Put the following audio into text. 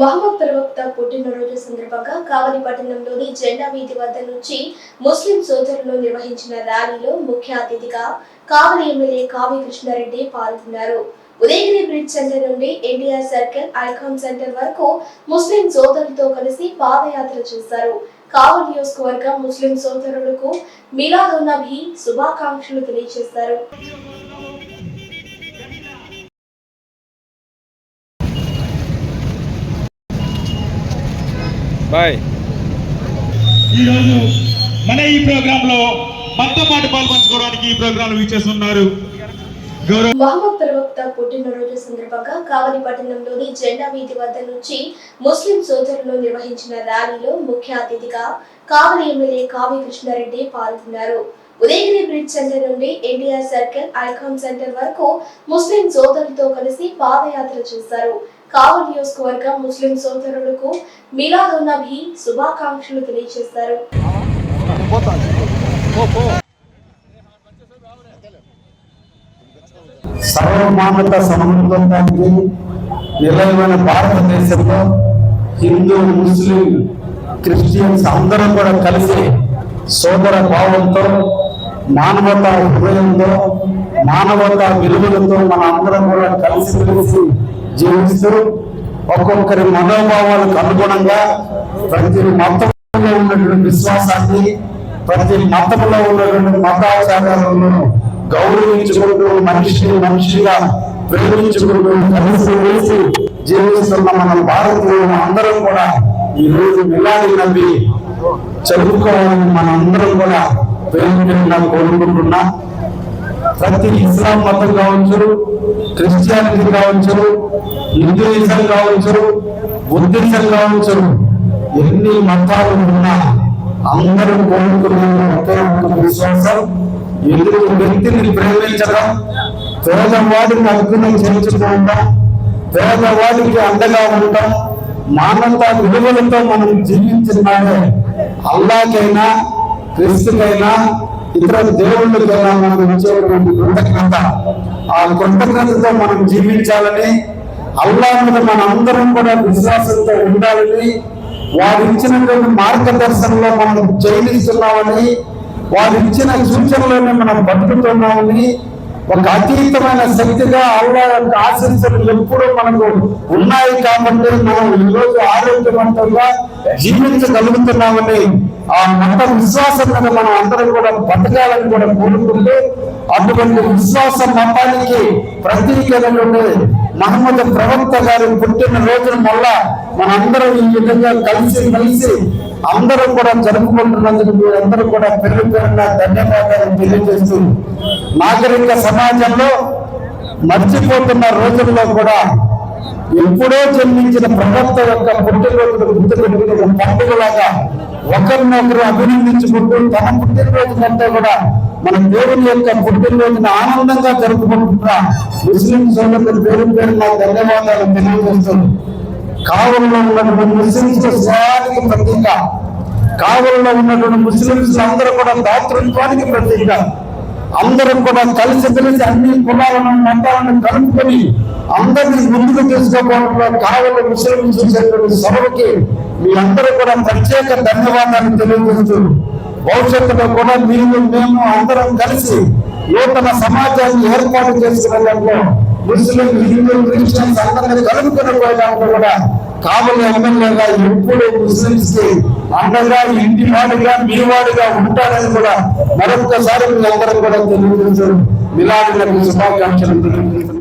మహమ్మద్ ప్రవక్త పుట్టినరోజు సందర్భంగా కావలి పట్టణంలోని జెండా వీధి వద్ద నుంచి ముస్లిం సోదరులు నిర్వహించిన ర్యాలీలో ముఖ్య అతిథిగా కావలి ఎమ్మెల్యే కావి కృష్ణారెడ్డి పాల్గొన్నారు. ఉదయగిరి బ్రిడ్జ్ సెంటర్ నుండి ఎన్టీఆర్ సర్కిల్ ఐకాన్ సెంటర్ వరకు ముస్లిం సోదరులతో కలిసి పాదయాత్ర చేశారు. కావలి నియోజకవర్గం ముస్లిం సోదరులకు మిలాదున్నబి శుభాకాంక్షలు తెలియజేశారు బాయ్. ఈరోజు మన ఈ ప్రోగ్రామ్లో మనతో పాటు పాల్పంచుకోవడానికి ఈ ప్రోగ్రామ్ వీచేస్తున్నారు గౌరవ మహమ్మద్ ప్రవక్త పుట్టినరోజు సందర్భంగా కావలి పట్టణంలోని జెండా వీధి వద్ద నుంచి ముస్లిం సోదరులు నిర్వహించిన ర్యాలీలో ముఖ్య అతిథిగా కావలి ఎమ్మెల్యే కావి కృష్ణారెడ్డి పాల్గొన్నారు. ఉదయగిరి బ్రిడ్జ్ సెంటర్ నుండి ఎన్టీఆర్ సర్కిల్ ఐకాన్ సెంటర్ వరకు ముస్లిం సోదరులతో కలిసి పాదయాత్ర చేశారు. కావల్ నియోజకవర్గం ముస్లిం సోదరులకు మిలాదున్నబి శుభాకాంక్షలు తెలియజేశారు సర్వమానత సమన్వయానికి నిలయమైన భారతదేశంలో హిందూ ముస్లిం క్రిస్టియన్స్ అందరం కూడా కలిసి సోదర భావంతో మానవతా హృదయంతో మానవతా విలువలతో మన అందరం కూడా కలిసి కలిసి జీవిస్తూ ఒక్కొక్కరి మనోభావాలకు అనుగుణంగా ప్రతి మతంలో ఉన్నటువంటి విశ్వాసాన్ని ప్రతి మతంలో ఉన్నటువంటి మతాచారాలను గౌరవించుకుంటూ మనిషిని మనిషిగా ప్రేమించుకుంటూ కలిసి కలిసి జీవిస్తున్న మన భారతీయులు అందరం కూడా ఈ రోజు మిలాది నవ్వి చదువుకోవాలని మన అందరం కూడా ప్రేమించడం కోరుకుంటున్నా. ప్రతి ఇస్లాం మతం కావచ్చు క్రిస్టియానిటీ కావచ్చు హిందూయిజం కావచ్చు బుద్ధిజం కావచ్చు ఎన్ని మతాలు ఉన్నా అందరూ కోరుకునే ఒకే ఒక విశ్వాసం. ఎదురు వ్యక్తిని ప్రేమించడం? పేదవాడికి అర్పణం చేయించుకోవడం పేదవాడికి అండగా ఉండటం మానవతా విలువలతో మనం జీవించినాడే అల్లాకైనా క్రీస్తుకైనా ఇతర దేవుళ్ళకైనా మనం ఇచ్చేటువంటి కృతజ్ఞత. ఆ కృతజ్ఞతతో మనం జీవించాలని అల్లా మీద మన అందరం కూడా విశ్వాసంతో ఉండాలని వారు ఇచ్చినటువంటి మార్గదర్శనంలో మనం జయిస్తున్నామని వారు ఇచ్చిన సూచనలోనే మనం బతుకుతున్నామని ఒక అతీతమైన శక్తిగా అల్లా యొక్క ఆశీస్సులు ఎప్పుడూ మనకు ఉన్నాయి కాబట్టి మనం ఈరోజు ఆరోగ్యవంతంగా జీవించగలుగుతున్నామని ఆ మత విశ్వాసం మీద మనం అందరం కూడా బతకాలని కూడా కోరుకుంటూ అటువంటి విశ్వాస మతానికి ప్రతీకైనటువంటి మహమ్మద్ ప్రవక్త గారి పుట్టిన రోజున మళ్ళా మనందరం ఈ విధంగా కలిసి కలిసి అందరం కూడా జరుపుకుంటున్నందుకు మీరందరూ కూడా పెరుగు పేరున ధన్యవాదాలు తెలియజేస్తూ నాగరిక సమాజంలో మర్చిపోతున్న రోజుల్లో కూడా ఎప్పుడో జన్మించిన ప్రవక్త యొక్క పుట్టినరోజు గుర్తుపెట్టుకుని పండుగలాగా ఒకరినొకరు అభినందించుకుంటూ తన పుట్టినరోజు కంటే కూడా మన దేవుని యొక్క పుట్టినరోజును ఆనందంగా జరుపుకుంటున్న ముస్లిం సోదరుల పేరు పేరు నా ధన్యవాదాలు తెలియజేస్తుంది కావలలో ఉన్నటువంటి ముస్లింస్ స్వానికి ప్రతీక కావలలో ఉన్నటువంటి ముస్లింస్ అందరూ కూడా దాతృత్వానికి ప్రతీక అందరం కూడా కలిసి కలిసి అన్ని కులాలను మతాలను కలుపుకొని అందరినీ ముందుకు తీసుకోవడంలో కావలి ముస్లిం చేసేటువంటి సభకి మీ అందరూ కూడా ప్రత్యేక ధన్యవాదాలు తెలియజేస్తూ భవిష్యత్తులో కూడా మీరు మేము అందరం కలిసి నూతన సమాజాన్ని ఏర్పాటు చేసుకునే దాంట్లో ముస్లిం హిందూ క్రిస్టియన్స్ అందరినీ కలుపుకుని పోయడానికి కూడా కావలి ఎమ్మెల్యేగా ఎప్పుడు ముస్లింస్కి అండగా ఇంటి వాడిగా మీ వాడిగా ఉంటారని కూడా మరొకసారి మీ అందరం కూడా తెలియజేశారు మిలాడులకు శుభాకాంక్షలు తెలియజేస్తున్నారు